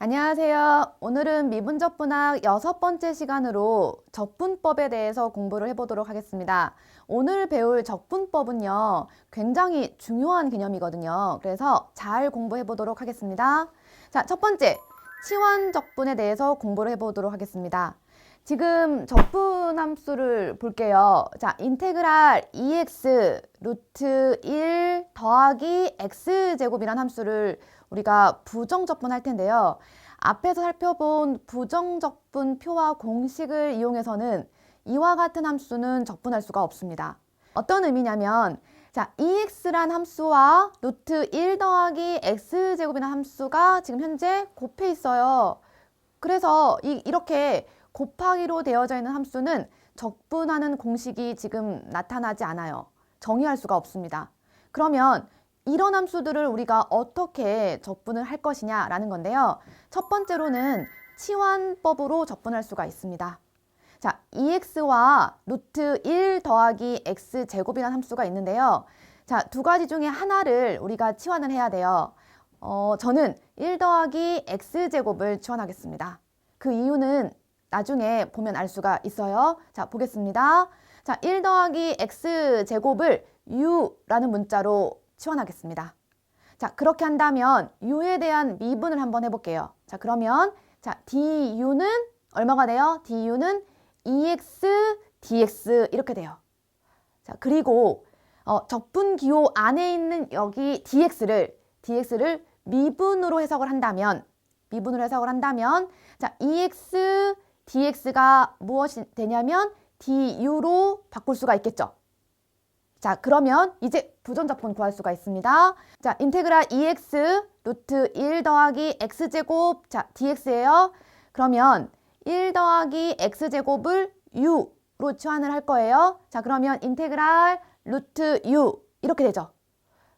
안녕하세요. 오늘은 미분접분학 여섯 번째 시간으로 접분법에 대해서 공부를 해보도록 하겠습니다. 오늘 배울 접분법은요, 굉장히 중요한 개념이거든요. 그래서 잘 공부해 보도록 하겠습니다. 자, 첫 번째, 치환적분에 대해서 공부를 해보도록 하겠습니다. 지금 적분 함수를 볼게요. 자, 인테그랄 2x 루트 1 더하기 x제곱이란 함수를 우리가 부정적분할 텐데요. 앞에서 살펴본 부정적분 표와 공식을 이용해서는 이와 같은 함수는 적분할 수가 없습니다. 어떤 의미냐면 자, 2x란 함수와 루트 1 더하기 x제곱이라는 함수가 지금 현재 곱해 있어요. 그래서 이, 이렇게 곱하기로 되어져 있는 함수는 적분하는 공식이 지금 나타나지 않아요. 정의할 수가 없습니다. 그러면 이런 함수들을 우리가 어떻게 적분을 할 것이냐라는 건데요. 첫 번째로는 치환법으로 적분할 수가 있습니다. 자, 2x와 루트 1 더하기 x제곱이라는 함수가 있는데요. 자, 두 가지 중에 하나를 우리가 치환을 해야 돼요. 어, 저는 1 더하기 x제곱을 치환하겠습니다. 그 이유는 나중에 보면 알 수가 있어요. 자, 보겠습니다. 자, 1 더하기 x제곱을 u라는 문자로 치환하겠습니다. 자, 그렇게 한다면 u에 대한 미분을 한번 해볼게요. 자, 그러면 자, du는 얼마가 돼요? du는 2x dx 이렇게 돼요. 자, 그리고 어, 적분 기호 안에 있는 여기 dx를 dx를 미분으로 해석을 한다면 미분으로 해석을 한다면 자, 2x dx가 무엇이 되냐면 du로 바꿀 수가 있겠죠. 자, 그러면 이제 부전적분 구할 수가 있습니다. 자, 인테그랄 2x 루트 1 더하기 x제곱 자, dx예요. 그러면 1 더하기 x제곱을 u로 치환을 할 거예요. 자, 그러면 인테그랄 루트 u 이렇게 되죠.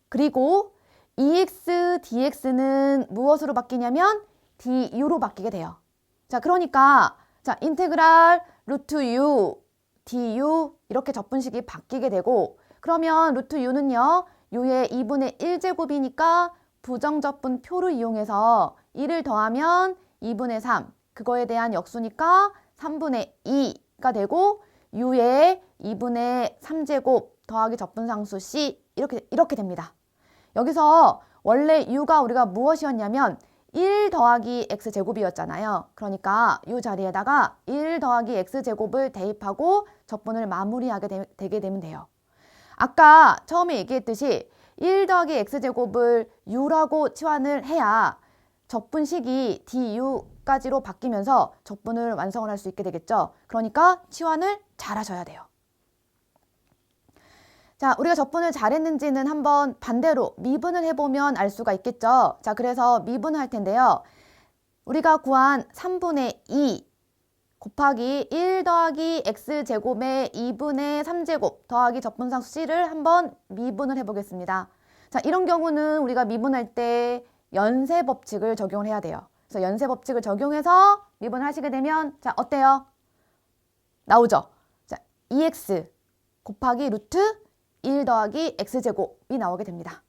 그리고 2x dx는 무엇으로 바뀌냐면 du로 바뀌게 돼요. 자, 그러니까 자, 인테그랄 루트 u du 이렇게 접분식이 바뀌게 되고 그러면 루트 u는요. u의 2분의 1제곱이니까 부정접분 표를 이용해서 1을 더하면 2분의 3 그거에 대한 역수니까 3분의 2가 되고 u의 2분의 3제곱 더하기 접분상수 c 이렇게 이렇게 됩니다. 여기서 원래 u가 우리가 무엇이었냐면 1 더하기 x제곱이었잖아요. 그러니까 이 자리에다가 1 더하기 x제곱을 대입하고 적분을 마무리하게 되, 되게 되면 돼요. 아까 처음에 얘기했듯이 1 더하기 x제곱을 u라고 치환을 해야 적분식이 du까지로 바뀌면서 적분을 완성을 할 수 있게 되겠죠. 그러니까 치환을 잘 하셔야 돼요. 자, 우리가 적분을 잘했는지는 한번 반대로 미분을 해보면 알 수가 있겠죠. 자, 그래서 미분을 할 텐데요. 우리가 구한 3분의 2 곱하기 1 더하기 x제곱의 2분의 3제곱 더하기 적분상수 c를 한번 미분을 해보겠습니다. 자, 이런 경우는 우리가 미분할 때 연쇄 법칙을 적용을 해야 돼요. 그래서 연쇄 법칙을 적용해서 미분을 하시게 되면 자, 어때요? 나오죠? 자, 2x 곱하기 루트 1 더하기 x제곱이 나오게 됩니다.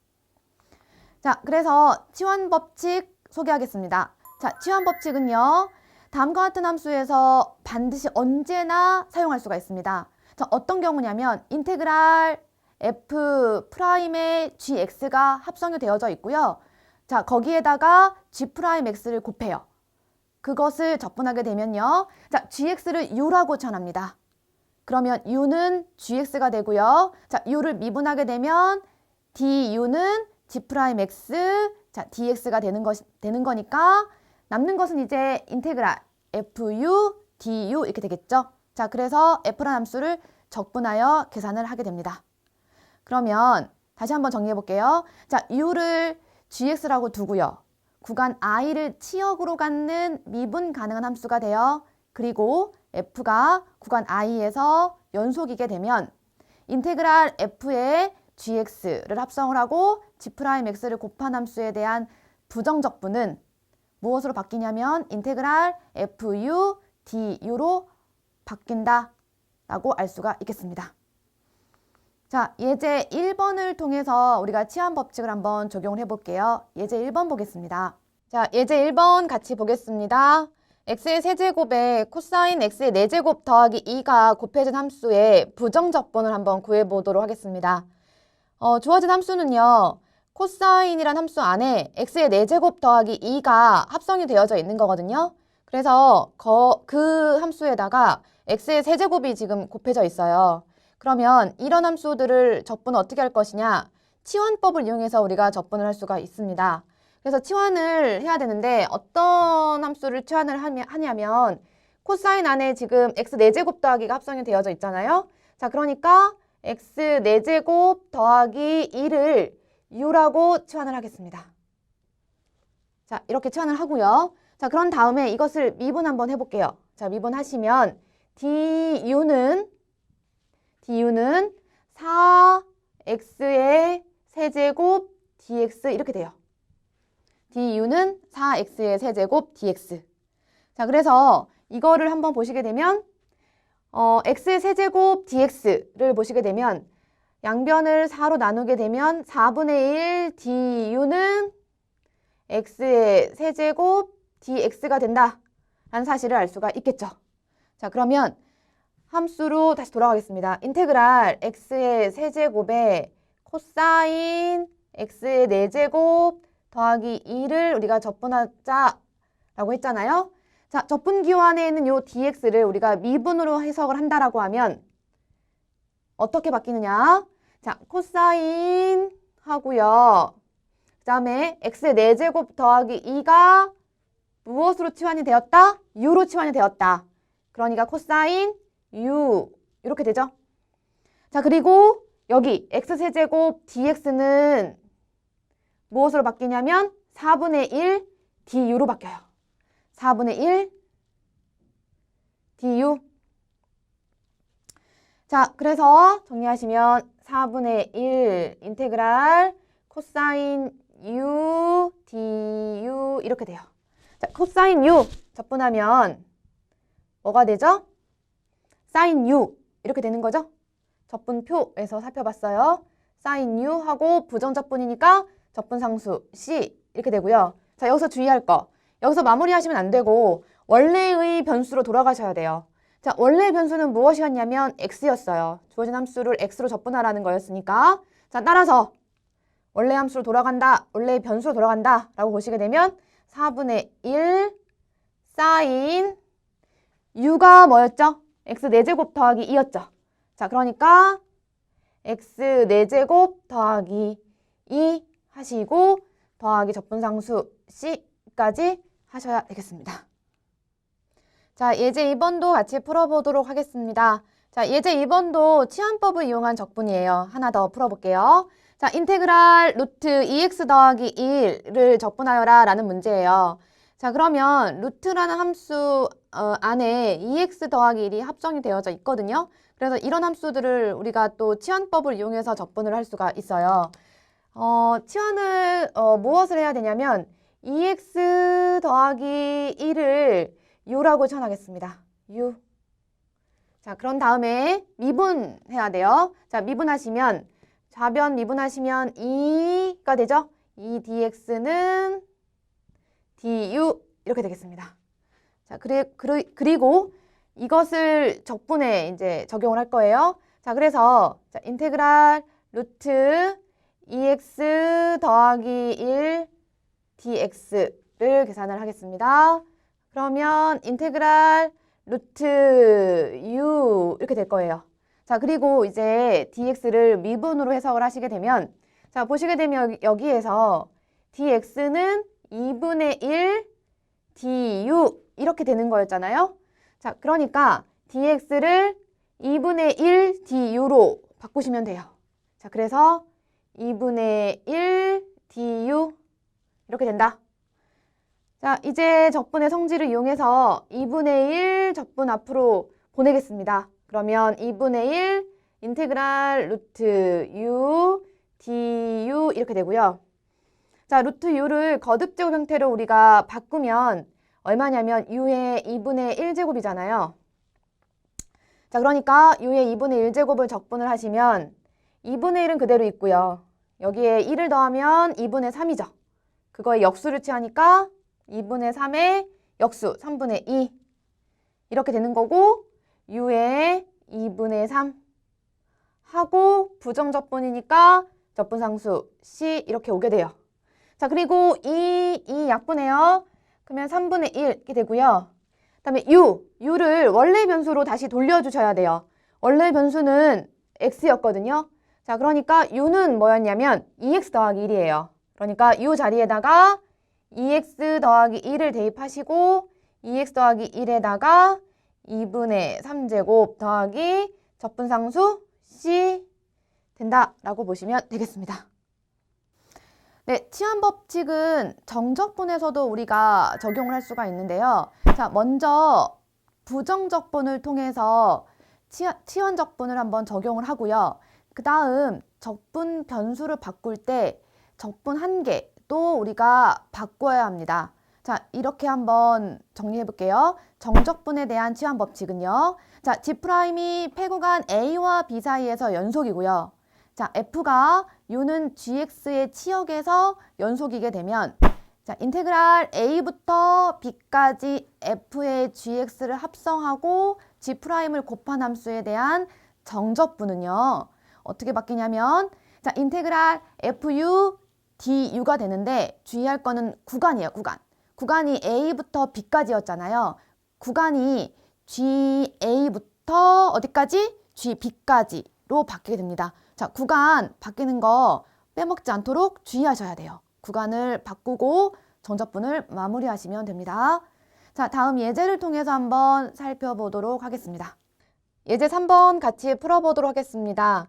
자, 그래서 치환 법칙 소개하겠습니다. 자, 치환 법칙은요. 다음과 같은 함수에서 반드시 언제나 사용할 수가 있습니다. 자, 어떤 경우냐면 인테그랄 f 프라임의 gx가 합성이 되어져 있고요. 자, 거기에다가 g 프라임 x를 곱해요. 그것을 적분하게 되면요. 자, gx를 u라고 전합니다. 그러면 u는 gx가 되고요. 자, u를 미분하게 되면 du는 g 프라임 x 자, dx가 되는 것 되는 거니까 남는 것은 이제 인테그랄 fu du 이렇게 되겠죠. 자, 그래서 f라는 함수를 적분하여 계산을 하게 됩니다. 그러면 다시 한번 정리해 볼게요. 자, u를 gx라고 두고요. 구간 i를 치역으로 갖는 미분 가능한 함수가 되어 그리고 f가 구간 i에서 연속이게 되면 인테그랄 f의 gx를 합성을 하고 g'x를 곱한 함수에 대한 부정적분은 무엇으로 바뀌냐면 인테그랄 fu du로 바뀐다 라고 알 수가 있겠습니다. 자, 예제 1번을 통해서 우리가 치환 법칙을 한번 적용을 해볼게요. 예제 1번 보겠습니다. 자, 예제 1번 같이 보겠습니다. X의 세제곱에 코사인 x의 4제곱 더하기 2가 곱해진 함수의 부정적분을 한번 구해보도록 하겠습니다. 어, 주어진 함수는요. 코사인이란 함수 안에 x의 4제곱 더하기 2가 합성이 되어져 있는 거거든요. 그래서 거, 그 함수에다가 x의 세제곱이 지금 곱해져 있어요. 그러면 이런 함수들을 적분 어떻게 할 것이냐? 치환법을 이용해서 우리가 적분을 할 수가 있습니다. 그래서 치환을 해야 되는데 어떤 함수를 치환을 하냐- 하냐면 코사인 안에 지금 x 4제곱 더하기가 합성이 되어져 있잖아요. 자, 그러니까 x 4제곱 더하기 2를 u라고 치환을 하겠습니다. 자, 이렇게 치환을 하고요. 자, 그런 다음에 이것을 미분 한번 해볼게요. 자, 미분하시면 du는 du는 4x의 세제곱 dx 이렇게 돼요. Du는 4x의 세제곱 dx. 자, 그래서 이거를 한번 보시게 되면 어, x의 세제곱 dx를 보시게 되면 양변을 4로 나누게 되면 4분의 1 du는 x의 세제곱 dx가 된다. 라는 사실을 알 수가 있겠죠. 자, 그러면 함수로 다시 돌아가겠습니다. 인테그랄 x의 세제곱에 코사인 x의 4제곱 더하기 2를 우리가 적분하자라고 했잖아요. 자, 적분 기호 안에 있는 요 dx를 우리가 미분으로 해석을 한다라고 하면 어떻게 바뀌느냐? 자, 코사인 하고요. 그 다음에 x의 4제곱 더하기 2가 무엇으로 치환이 되었다? u로 치환이 되었다. 그러니까 코사인 u 이렇게 되죠. 자, 그리고 여기 x세제곱 dx는 무엇으로 바뀌냐면 4분의 1 du로 바뀌어요. 4분의 1 du. 자, 그래서 정리하시면 4분의 1 인테그랄 코사인 u du 이렇게 돼요. 자, 코사인 u 적분하면 뭐가 되죠? 사인 u 이렇게 되는 거죠? 적분표에서 살펴봤어요. 사인 u 하고 부정적분이니까 적분상수 c 이렇게 되고요. 자, 여기서 주의할 거. 여기서 마무리하시면 안 되고 원래의 변수로 돌아가셔야 돼요. 자, 원래의 변수는 무엇이었냐면 x였어요. 주어진 함수를 x로 적분하라는 거였으니까. 자, 따라서 원래 함수로 돌아간다, 원래의 변수로 돌아간다 라고 보시게 되면 4분의 1 사인 u가 뭐였죠? x 4제곱 더하기 2였죠. 자, 그러니까 x 4제곱 더하기 2 하시고 더하기 적분상수 c까지 하셔야 되겠습니다. 자, 예제 2번도 같이 풀어보도록 하겠습니다. 자, 예제 2번도 치환법을 이용한 적분이에요. 하나 더 풀어볼게요. 자, 인테그랄 루트 2x 더하기 1을 적분하여라 라는 문제예요. 자, 그러면 루트라는 함수 어, 안에 2x 더하기 1이 합성이 되어져 있거든요. 그래서 이런 함수들을 우리가 또 치환법을 이용해서 적분을 할 수가 있어요. 어, 치환을 어, 무엇을 해야 되냐면 2x 더하기 1을 u라고 치환하겠습니다. u. 자, 그런 다음에 미분해야 돼요. 자, 미분하시면 좌변 미분하시면 2가 되죠? 2dx는 du 이렇게 되겠습니다. 자, 그리, 그리, 그리고 이것을 적분에 이제 적용을 할 거예요. 자, 그래서 자, 인테그랄 루트 2x 더하기 1 dx를 계산을 하겠습니다. 그러면 인테그랄 루트 u 이렇게 될 거예요. 자, 그리고 이제 dx를 미분으로 해석을 하시게 되면 자, 보시게 되면 여기- 여기에서 dx는 2분의 1 du 이렇게 되는 거였잖아요. 자, 그러니까 dx를 2분의 1 du로 바꾸시면 돼요. 자, 그래서 2분의 1 du 이렇게 된다. 자, 이제 적분의 성질을 이용해서 2분의 1 적분 앞으로 보내겠습니다. 그러면 2분의 1 인테그랄 루트 u du 이렇게 되고요. 자, 루트 u를 거듭제곱 형태로 우리가 바꾸면 얼마냐면 u의 2분의 1제곱이잖아요. 자, 그러니까 u의 2분의 1제곱을 적분을 하시면 2분의 1은 그대로 있고요. 여기에 1을 더하면 2분의 3이죠. 그거에 역수를 취하니까 2분의 3의 역수 3분의 2 이렇게 되는 거고 u의 2분의 3 하고 부정적분이니까 적분상수 c 이렇게 오게 돼요. 자 그리고 이, 이 약분해요. 그러면 3분의 1 이렇게 되고요. 그 다음에 u, u를 원래 변수로 다시 돌려주셔야 돼요. 원래 변수는 x였거든요. 자 그러니까 u는 뭐였냐면 2x 더하기 1이에요. 그러니까 u 자리에다가 2x 더하기 1을 대입하시고 2x 더하기 1에다가 2분의 3제곱 더하기 적분상수 c 된다라고 보시면 되겠습니다. 네, 치환 법칙은 정적분에서도 우리가 적용을 할 수가 있는데요. 자, 먼저 부정적분을 통해서 치환, 치환적분을 한번 적용을 하고요. 그 다음 적분 변수를 바꿀 때 적분 한 개 또 우리가 바꿔야 합니다. 자, 이렇게 한번 정리해 볼게요. 정적분에 대한 치환 법칙은요. 자, G'이 패구간 A와 B 사이에서 연속이고요. 자, F가 U는 GX의 치역에서 연속이게 되면 자, 인테그랄 A부터 B까지 F의 GX를 합성하고 G'을 곱한 함수에 대한 정적분은요. 어떻게 바뀌냐면 자, 인테그랄 FU DU가 되는데 주의할 거는 구간이에요, 구간. 구간이 A부터 B까지였잖아요. 구간이 GA부터 어디까지? GB까지로 바뀌게 됩니다. 자, 구간 바뀌는 거 빼먹지 않도록 주의하셔야 돼요. 구간을 바꾸고 정적분을 마무리하시면 됩니다. 자, 다음 예제를 통해서 한번 살펴보도록 하겠습니다. 예제 3번 같이 풀어보도록 하겠습니다.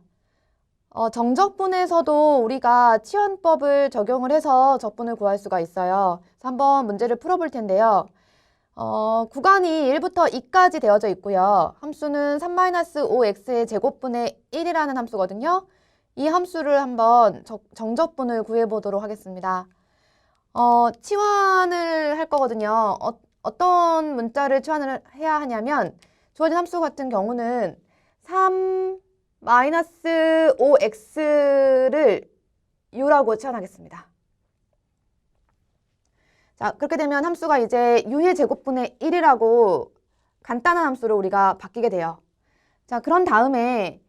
어, 정적분에서도 우리가 치환법을 적용을 해서 적분을 구할 수가 있어요. 한번 문제를 풀어볼 텐데요. 어, 구간이 1부터 2까지 되어져 있고요. 함수는 3-5x의 제곱분의 1이라는 함수거든요. 이 함수를 한번 적, 정적분을 구해보도록 하겠습니다. 어, 치환을 할 거거든요. 어, 어떤 문자를 치환을 해야 하냐면 주어진 함수 같은 경우는 3 마이너스 5x를 u라고 치환하겠습니다. 자, 그렇게 되면 함수가 이제 u의 제곱분의 1이라고 간단한 함수로 우리가 바뀌게 돼요. 자, 그런 다음에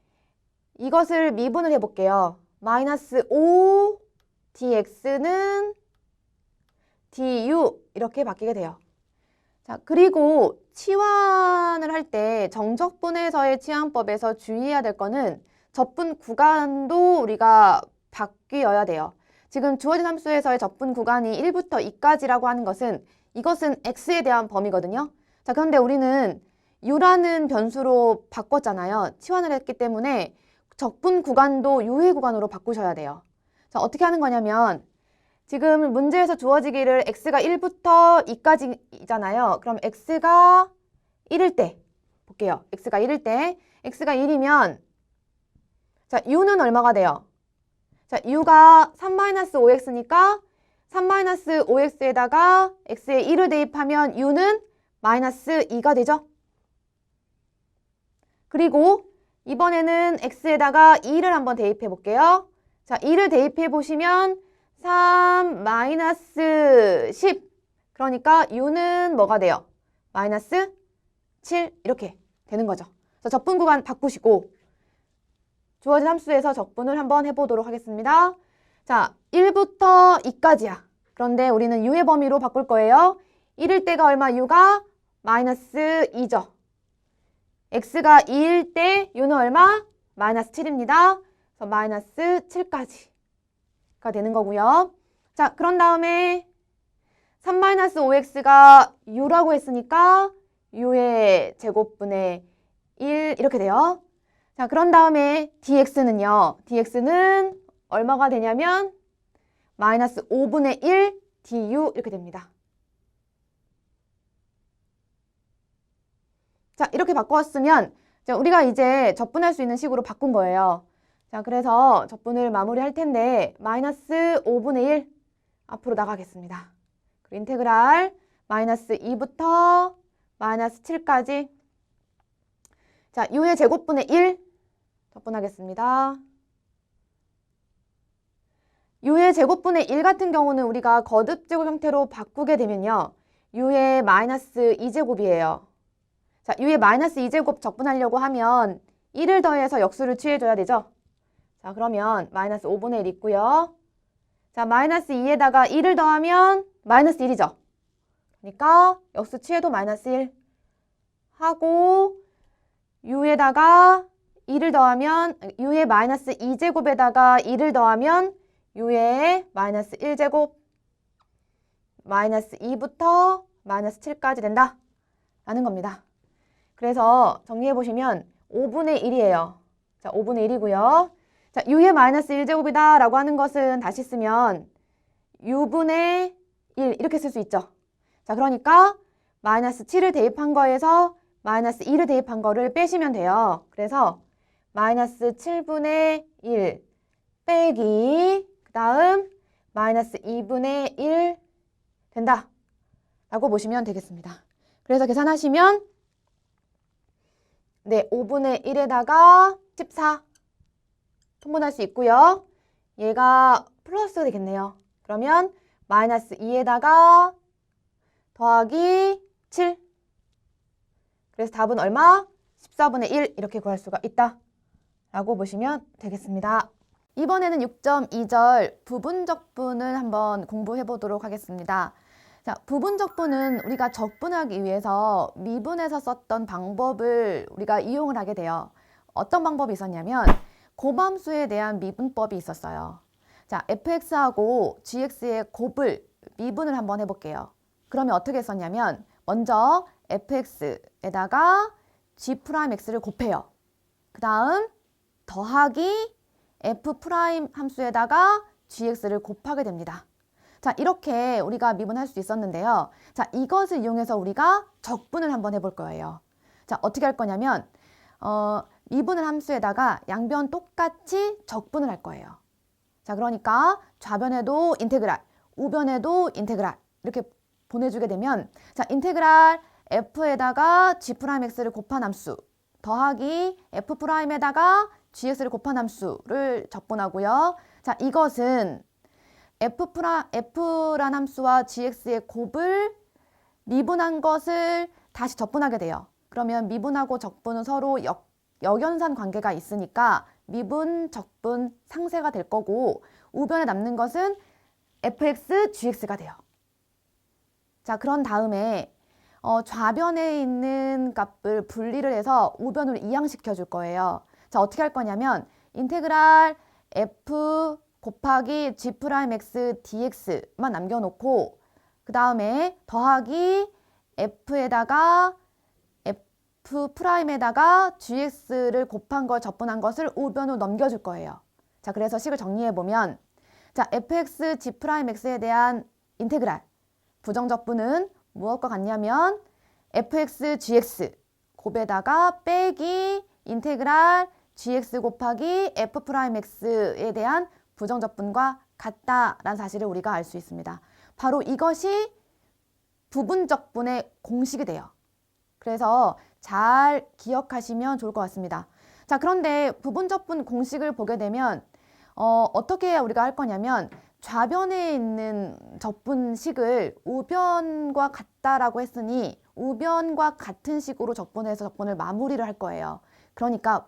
이것을 미분을 해볼게요. 마이너스 5 dx는 du 이렇게 바뀌게 돼요. 자, 그리고 치환을 할 때 정적분에서의 치환법에서 주의해야 될 거는 적분 구간도 우리가 바뀌어야 돼요. 지금 주어진 함수에서의 적분 구간이 1부터 2까지라고 하는 것은 이것은 x에 대한 범위거든요. 자, 그런데 우리는 u라는 변수로 바꿨잖아요. 치환을 했기 때문에 적분 구간도 u의 구간으로 바꾸셔야 돼요. 자, 어떻게 하는 거냐면 지금 문제에서 주어지기를 x가 1부터 2까지잖아요. 그럼 x가 1일 때 볼게요. x가 1일 때 x가 1이면 자 u는 얼마가 돼요? 자 u가 3-5x니까 3-5x에다가 x에 1을 대입하면 u는 마이너스 2가 되죠? 그리고 이번에는 x에다가 2를 한번 대입해 볼게요. 자 2를 대입해 보시면 3 마이너스 10 그러니까 u는 뭐가 돼요? 마이너스 7 이렇게 되는 거죠. 그래서 적분 구간 바꾸시고 주어진 함수에서 적분을 한번 해보도록 하겠습니다. 자, 1부터 2까지야. 그런데 우리는 u의 범위로 바꿀 거예요. 1일 때가 얼마? u가 마이너스 2죠. x가 2일 때 u는 얼마? 마이너스 7입니다. 그래서 마이너스 7까지. 가 되는 거고요. 자, 그런 다음에 3-5x가 u라고 했으니까 u의 제곱분의 1 이렇게 돼요. 자, 그런 다음에 dx는요. dx는 얼마가 되냐면 마이너스 5분의 1 du 이렇게 됩니다. 자, 이렇게 바꿨으면 우리가 이제 적분할 수 있는 식으로 바꾼 거예요. 자, 그래서 적분을 마무리할 텐데 마이너스 5분의 1 앞으로 나가겠습니다. 그리고 인테그랄 마이너스 2부터 마이너스 7까지 자, u의 제곱분의 1 적분하겠습니다. u의 제곱분의 1 같은 경우는 우리가 거듭 제곱 형태로 바꾸게 되면요. u의 마이너스 2제곱이에요. 자, u의 마이너스 2제곱 적분하려고 하면 1을 더해서 역수를 취해줘야 되죠. 자, 그러면 마이너스 5분의 1 있고요. 자, 마이너스 2에다가 1을 더하면 마이너스 1이죠. 그러니까 역수 취해도 마이너스 1 하고 u에다가 2를 더하면 u의 마이너스 2제곱에다가 2를 더하면 u의 마이너스 1제곱 마이너스 2부터 마이너스 7까지 된다 라는 겁니다. 그래서 정리해 보시면 5분의 1이에요. 자, 5분의 1이고요. 자, u의 마이너스 1제곱이다 라고 하는 것은 다시 쓰면 u분의 1 이렇게 쓸 수 있죠. 자, 그러니까 마이너스 7을 대입한 거에서 마이너스 2를 대입한 거를 빼시면 돼요. 그래서 마이너스 7분의 1 빼기 그 다음 마이너스 2분의 1 된다 라고 보시면 되겠습니다. 그래서 계산하시면 네, 5분의 1에다가 14 통분할 수 있고요. 얘가 플러스 되겠네요. 그러면 마이너스 2에다가 더하기 7 그래서 답은 얼마? 14분의 1 이렇게 구할 수가 있다 라고 보시면 되겠습니다. 이번에는 6.2절 부분적분을 한번 공부해 보도록 하겠습니다. 자, 부분적분은 우리가 적분하기 위해서 미분에서 썼던 방법을 우리가 이용을 하게 돼요. 어떤 방법이 있었냐면 고함수에 대한 미분법이 있었어요. 자, fx하고 gx의 곱을 미분을 한번 해볼게요. 그러면 어떻게 썼냐면 먼저 fx에다가 g'x를 곱해요. 그 다음 더하기 f' 함수에다가 gx를 곱하게 됩니다. 자, 이렇게 우리가 미분할 수 있었는데요. 자, 이것을 이용해서 우리가 적분을 한번 해볼 거예요. 자, 어떻게 할 거냐면, 어, 미분을 함수에다가 양변 똑같이 적분을 할 거예요. 자, 그러니까 좌변에도 인테그랄, 우변에도 인테그랄 이렇게 보내주게 되면 자, 인테그랄 f에다가 g'x를 곱한 함수 더하기 f'에다가 gx를 곱한 함수를 적분하고요. 자, 이것은 f 프라, f란 함수와 gx의 곱을 미분한 것을 다시 적분하게 돼요. 그러면 미분하고 적분은 서로 역, 역연산 관계가 있으니까 미분, 적분, 상쇄가 될 거고 우변에 남는 것은 fx, gx가 돼요. 자, 그런 다음에 어, 좌변에 있는 값을 분리를 해서 우변으로 이항시켜 줄 거예요. 자, 어떻게 할 거냐면 인테그랄 f 곱하기 g'x dx만 남겨놓고 그 다음에 더하기 f에다가 f'에다가 gx를 곱한 걸 적분한 것을 우변으로 넘겨줄 거예요. 자, 그래서 식을 정리해 보면 자, fx g'x에 대한 인테그랄 부정적분은 무엇과 같냐면 fx gx 곱에다가 빼기 인테그랄 gx 곱하기 f'x에 대한 부정적분과 같다라는 사실을 우리가 알 수 있습니다. 바로 이것이 부분적분의 공식이 돼요. 그래서 잘 기억하시면 좋을 것 같습니다. 자, 그런데 부분적분 공식을 보게 되면 어, 어떻게 우리가 할 거냐면 좌변에 있는 적분식을 우변과 같다라고 했으니 우변과 같은 식으로 적분해서 적분을 마무리를 할 거예요. 그러니까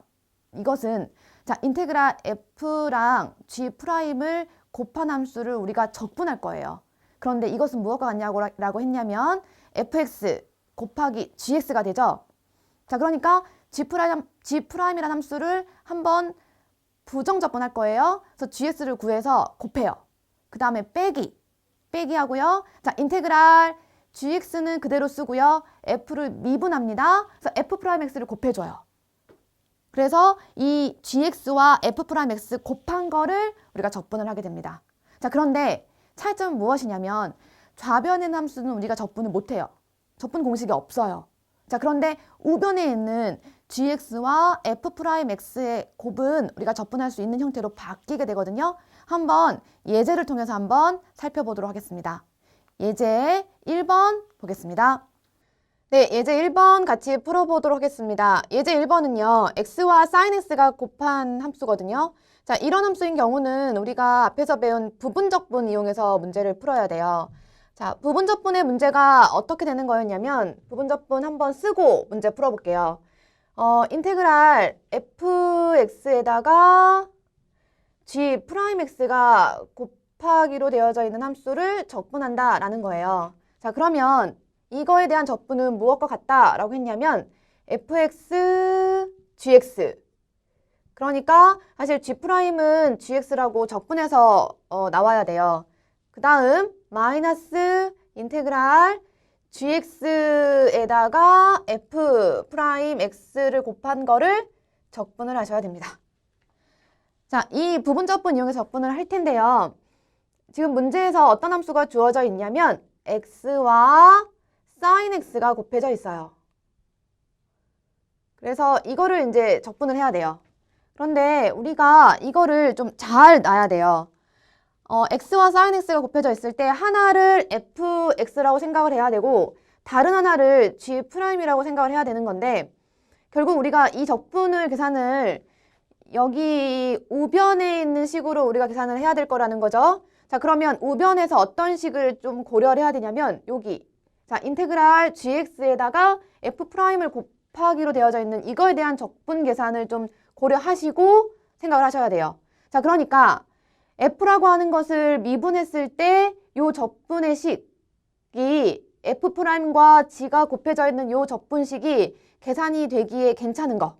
이것은 자, 인테그랄 f랑 g'을 곱한 함수를 우리가 적분할 거예요. 그런데 이것은 무엇과 같냐고 라고 했냐면 fx 곱하기 gx가 되죠. 자, 그러니까 g', g'이라는 함수를 한번 부정적분할 거예요. 그래서 gx를 구해서 곱해요. 그 다음에 빼기, 빼기 하고요. 자, 인테그랄 gx는 그대로 쓰고요. f를 미분합니다. 그래서 f'x를 곱해줘요. 그래서 이 gx와 f'x 곱한 거를 우리가 적분을 하게 됩니다. 자, 그런데 차이점은 무엇이냐면 좌변의 함수는 우리가 적분을 못해요. 적분 공식이 없어요. 자, 그런데 우변에 있는 gx와 f'x의 곱은 우리가 적분할 수 있는 형태로 바뀌게 되거든요. 한번 예제를 통해서 한번 살펴보도록 하겠습니다. 예제 1번 보겠습니다. 네, 예제 1번 같이 풀어보도록 하겠습니다. 예제 1번은요, x와 sin x가 곱한 함수거든요. 자, 이런 함수인 경우는 우리가 앞에서 배운 부분적분 이용해서 문제를 풀어야 돼요. 자, 부분적분의 문제가 어떻게 되는 거였냐면, 부분적분 한번 쓰고 문제 풀어볼게요. 어, 인테그랄 fx에다가 g 프라임 x가 곱하기로 되어져 있는 함수를 적분한다 라는 거예요. 자, 그러면 이거에 대한 적분은 무엇과 같다 라고 했냐면 fx, gx. 그러니까 사실 g'은 gx라고 적분해서 어, 나와야 돼요. 그 다음 마이너스 인테그랄 gx에다가 f 프라임 x를 곱한 거를 적분을 하셔야 됩니다. 자, 이 부분 적분 이용해서 적분을 할 텐데요. 지금 문제에서 어떤 함수가 주어져 있냐면 x와 sin x가 곱해져 있어요. 그래서 이거를 이제 적분을 해야 돼요. 그런데 우리가 이거를 좀 잘 놔야 돼요. 어, x와 sin x가 곱해져 있을 때 하나를 fx라고 생각을 해야 되고 다른 하나를 g'이라고 생각을 해야 되는 건데 결국 우리가 이 적분을 계산을 여기 우변에 있는 식으로 우리가 계산을 해야 될 거라는 거죠. 자, 그러면 우변에서 어떤 식을 좀 고려를 해야 되냐면 여기 자, 인테그랄 gx에다가 f'을 곱하기로 되어져 있는 이거에 대한 적분 계산을 좀 고려하시고 생각을 하셔야 돼요. 자, 그러니까 f라고 하는 것을 미분했을 때요 적분의 식이 f'과 g가 곱해져 있는 요 적분식이 계산이 되기에 괜찮은 거,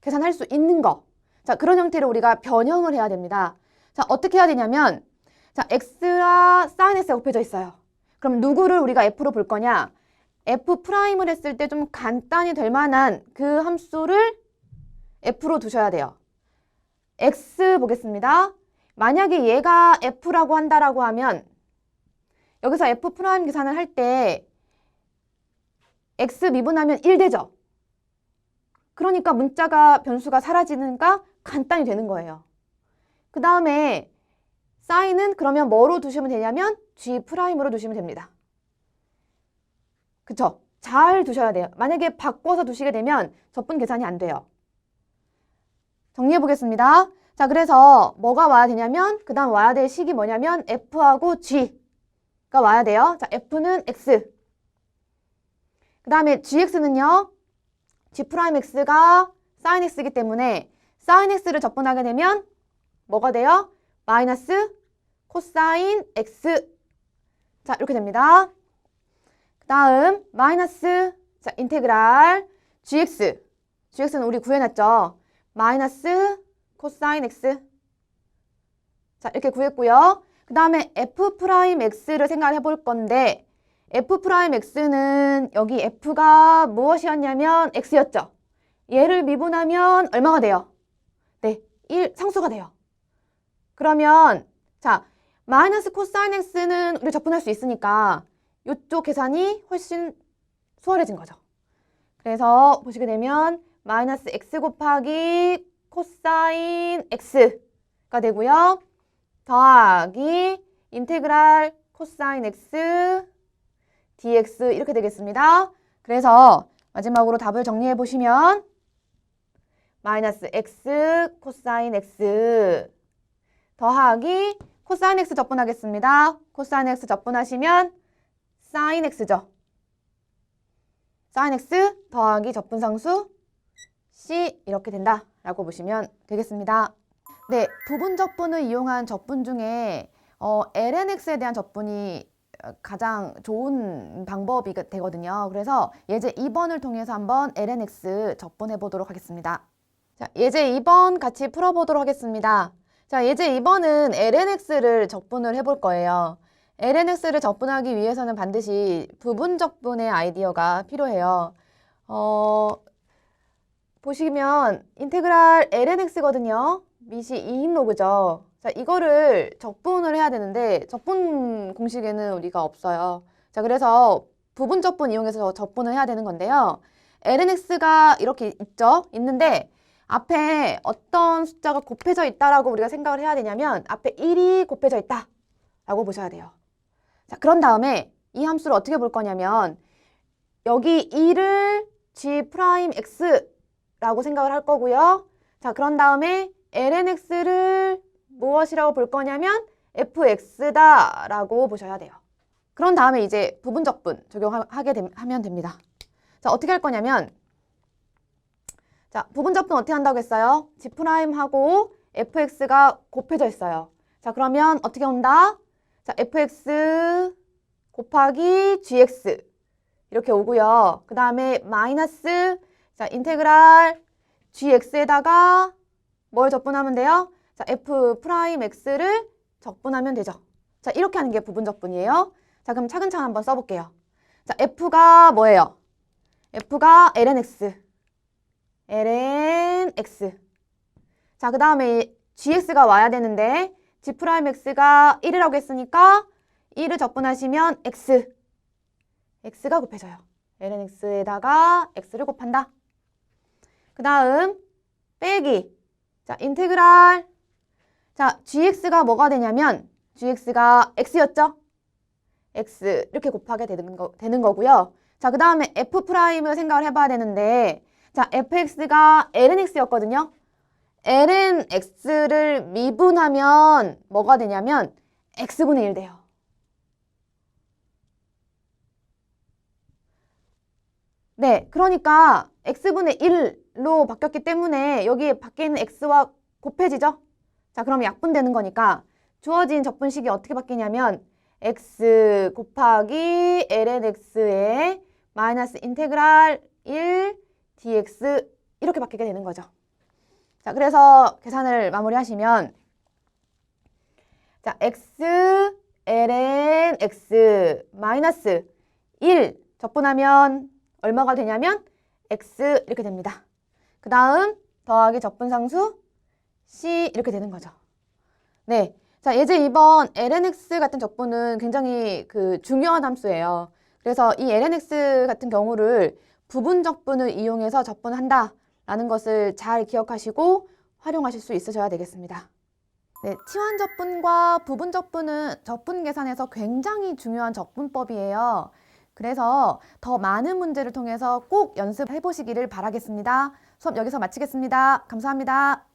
계산할 수 있는 거. 자, 그런 형태로 우리가 변형을 해야 됩니다. 자, 어떻게 해야 되냐면 자, x와 sin x가 곱해져 있어요. 그럼 누구를 우리가 f로 볼 거냐? f'을 했을 때 좀 간단히 될 만한 그 함수를 f로 두셔야 돼요. x 보겠습니다. 만약에 얘가 f라고 한다라고 하면 여기서 f' 계산을 할 때 x 미분하면 1 되죠? 그러니까 문자가 변수가 사라지는가 간단히 되는 거예요. 그 다음에 사인은 그러면 뭐로 두시면 되냐면 G 프라임으로 두시면 됩니다. 그쵸? 잘 두셔야 돼요. 만약에 바꿔서 두시게 되면 적분 계산이 안 돼요. 정리해 보겠습니다. 자, 그래서 뭐가 와야 되냐면 그 다음 와야 될 식이 뭐냐면 F하고 G가 와야 돼요. 자, F는 X. 그 다음에 GX는요. G 프라임 X가 sin X이기 때문에 sin X를 적분하게 되면 뭐가 돼요? 마이너스 코사인 X. 자, 이렇게 됩니다. 그 다음, 마이너스, 자, 인테그랄 gx. gx는 우리 구해놨죠? 마이너스 코사인 x. 자, 이렇게 구했고요. 그 다음에 f 프라임 x를 생각해 볼 건데, f 프라임 x는 여기 f가 무엇이었냐면 x였죠? 얘를 미분하면 얼마가 돼요? 네, 1 상수가 돼요. 그러면 자, 마이너스 코사인 x는 우리 적분할 수 있으니까 이쪽 계산이 훨씬 수월해진 거죠. 그래서 보시게 되면 마이너스 x 곱하기 코사인 x가 되고요. 더하기 인테그랄 코사인 x dx 이렇게 되겠습니다. 그래서 마지막으로 답을 정리해 보시면 마이너스 x 코사인 x 더하기 코사인 x 적분하겠습니다. 코사인 x 적분하시면 사인 x죠. 사인 x 더하기 적분상수 c 이렇게 된다 라고 보시면 되겠습니다. 네, 부분 적분을 이용한 적분 중에 어, lnx에 대한 적분이 가장 좋은 방법이 되거든요. 그래서 예제 2번을 통해서 한번 lnx 적분해 보도록 하겠습니다. 자, 예제 2번 같이 풀어 보도록 하겠습니다. 자, 예제 2번은 lnx를 적분을 해 볼 거예요. lnx를 적분하기 위해서는 반드시 부분 적분의 아이디어가 필요해요. 어, 보시면 인테그랄 lnx거든요. 밑이 2인 로그죠. 자, 이거를 적분을 해야 되는데 적분 공식에는 우리가 없어요. 자, 그래서 부분 적분 이용해서 적분을 해야 되는 건데요. lnx가 이렇게 있죠? 있는데 앞에 어떤 숫자가 곱해져 있다라고 우리가 생각을 해야 되냐면 앞에 1이 곱해져 있다라고 보셔야 돼요. 자, 그런 다음에 이 함수를 어떻게 볼 거냐면 여기 2를 g 프라임 x 라고 생각을 할 거고요. 자, 그런 다음에 lnx를 무엇이라고 볼 거냐면 fx다 라고 보셔야 돼요. 그런 다음에 이제 부분적분 적용하게 됨- 하면 됩니다. 자, 어떻게 할 거냐면 자, 부분적분 어떻게 한다고 했어요? g 프라임하고 fx가 곱해져 있어요. 자, 그러면 어떻게 온다? 자, fx 곱하기 gx 이렇게 오고요. 그 다음에 마이너스 자, 인테그랄 gx에다가 뭘 적분하면 돼요? 자, f 프라임 x를 적분하면 되죠. 자, 이렇게 하는 게 부분 적분이에요. 자, 그럼 차근차근 한번 써볼게요. 자, f가 뭐예요? f가 lnx, lnx. 자, 그 다음에 gx가 와야 되는데 g 프라임 x가 1이라고 했으니까 1을 적분하시면 x, x가 곱해져요. lnx에다가 x를 곱한다. 그 다음 빼기. 자, 인테그랄. 자, gx가 뭐가 되냐면 gx가 x였죠? x 이렇게 곱하게 되는, 거, 되는 거고요. 자, 그 다음에 f 프라임을 생각을 해봐야 되는데 자, fx가 lnx였거든요. lnx를 미분하면 뭐가 되냐면 x분의 1 돼요. 네, 그러니까 x분의 1 로 바뀌었기 때문에 여기 밖에 있는 x와 곱해지죠? 자, 그럼 약분되는 거니까 주어진 적분식이 어떻게 바뀌냐면 x 곱하기 lnx의 마이너스 인테그랄 1 dx 이렇게 바뀌게 되는 거죠. 자, 그래서 계산을 마무리하시면 자, x ln x 마이너스 1 적분하면 얼마가 되냐면 x 이렇게 됩니다. 그 다음 더하기 적분상수 c 이렇게 되는 거죠. 네. 자, 예제 2번 lnx 같은 적분은 굉장히 그 중요한 함수예요. 그래서 이 lnx 같은 경우를 부분 적분을 이용해서 적분한다 라는 것을 잘 기억하시고 활용하실 수 있으셔야 되겠습니다. 네, 치환 적분과 부분 적분은 적분 계산에서 굉장히 중요한 적분법이에요. 그래서 더 많은 문제를 통해서 꼭 연습해 보시기를 바라겠습니다. 수업 여기서 마치겠습니다. 감사합니다.